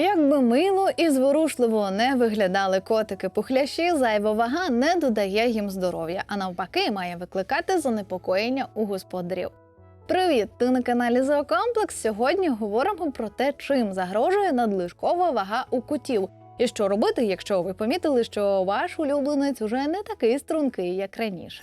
Як би мило і зворушливо не виглядали котики пухляші, зайва вага не додає їм здоров'я, а навпаки, має викликати занепокоєння у господарів. Привіт! Ти на каналі Зоокомплекс. Сьогодні говоримо про те, чим загрожує надлишкова вага у котів, і що робити, якщо ви помітили, що ваш улюбленець уже не такий стрункий, як раніше.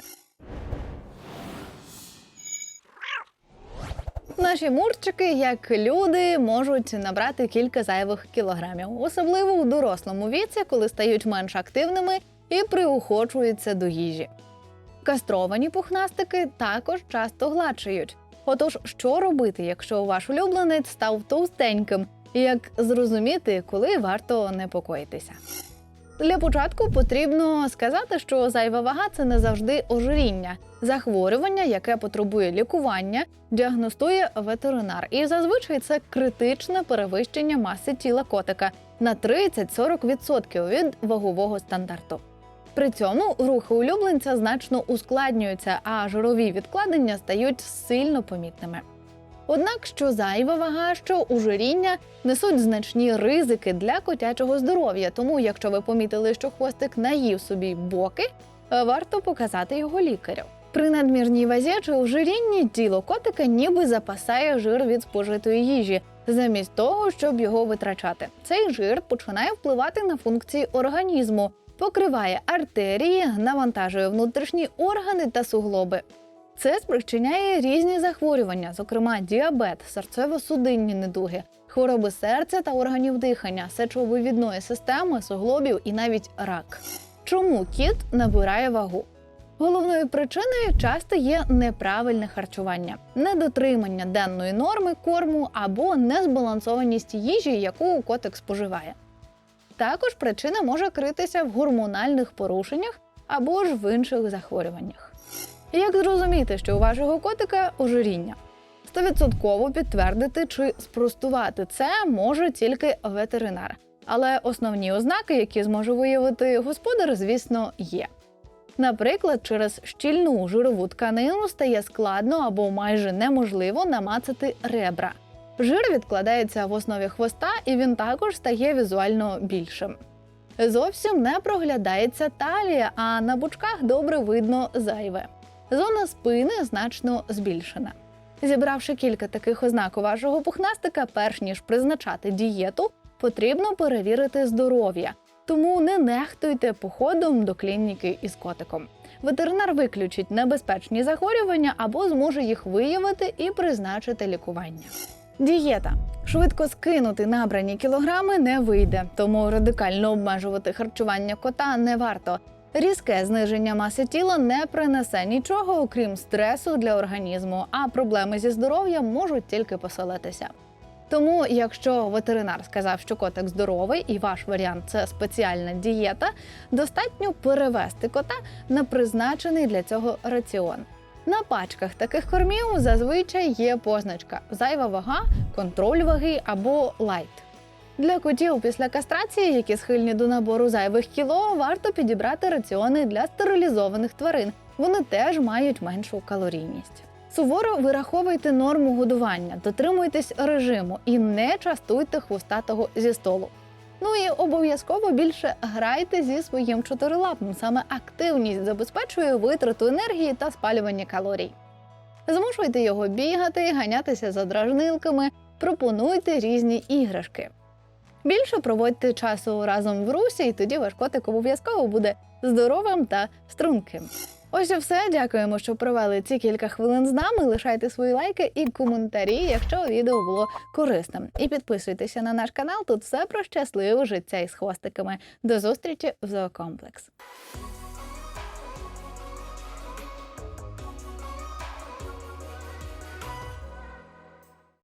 Наші мурчики, як люди, можуть набрати кілька зайвих кілограмів, особливо у дорослому віці, коли стають менш активними і приухочуються до їжі. Кастровані пухнастики також часто гладшають. Отож, що робити, якщо ваш улюбленець став товстеньким, і як зрозуміти, коли варто непокоїтися? Для початку потрібно сказати, що зайва вага це не завжди ожиріння. Захворювання, яке потребує лікування, діагностує ветеринар. І зазвичай це критичне перевищення маси тіла котика на 30-40% від вагового стандарту. При цьому рухи улюбленця значно ускладнюються, а жирові відкладення стають сильно помітними. Однак, що зайва вага, що ужиріння несуть значні ризики для котячого здоров'я. Тому, якщо ви помітили, що хвостик наїв собі боки, е, варто показати його лікарю. При надмірній вазі чи ожирінні тіло котика ніби запасає жир від спожитої їжі, замість того, щоб його витрачати. Цей жир починає впливати на функції організму, покриває артерії, навантажує внутрішні органи та суглоби. Це спричиняє різні захворювання, зокрема діабет, серцево-судинні недуги, хвороби серця та органів дихання, сечовивідної системи, суглобів і навіть рак. Чому кіт набирає вагу? Головною причиною часто є неправильне харчування, недотримання денної норми корму або незбалансованість їжі, яку котик споживає. Також причина може критися в гормональних порушеннях або ж в інших захворюваннях. Як зрозуміти, що у вашого котика ожиріння? Стовідсотково підтвердити чи спростувати це може тільки ветеринар. Але основні ознаки, які зможе виявити господар, звісно, є. Наприклад, через щільну жирову тканину стає складно або майже неможливо намацати ребра. Жир відкладається в основі хвоста, і він також стає візуально більшим. Зовсім не проглядається талія, а на бочках добре видно зайве. Зона спини значно збільшена. Зібравши кілька таких ознак у вашого пухнастика, перш ніж призначати дієту, потрібно перевірити здоров'я. Тому не нехтуйте походом до клініки із котиком. Ветеринар виключить небезпечні захворювання або зможе їх виявити і призначити лікування. Дієта швидко скинути набрані кілограми не вийде, тому радикально обмежувати харчування кота не варто. Різке зниження маси тіла не принесе нічого, окрім стресу для організму, а проблеми зі здоров'ям можуть тільки поселитися. Тому, якщо ветеринар сказав, що котик здоровий, і ваш варіант це спеціальна дієта, достатньо перевести кота на призначений для цього раціон. На пачках таких кормів зазвичай є позначка зайва вага, контроль ваги або лайт. Для котів після кастрації, які схильні до набору зайвих кіло, варто підібрати раціони для стерилізованих тварин. Вони теж мають меншу калорійність. Суворо вираховуйте норму годування, дотримуйтесь режиму і не частуйте хвостатого зі столу. Ну і обов'язково більше грайте зі своїм чотирилапим. Саме активність забезпечує витрату енергії та спалювання калорій. Змушуйте його бігати, ганятися за дражнилками, пропонуйте різні іграшки. Більше проводьте часу разом в русі, і тоді ваш котик обов'язково буде здоровим та струнким. Ось і все. Дякуємо, що провели ці кілька хвилин з нами. Лишайте свої лайки і коментарі, якщо відео було корисним. І підписуйтеся на наш канал. Тут все про щасливе життя із хвостиками. До зустрічі в зоокомплекс.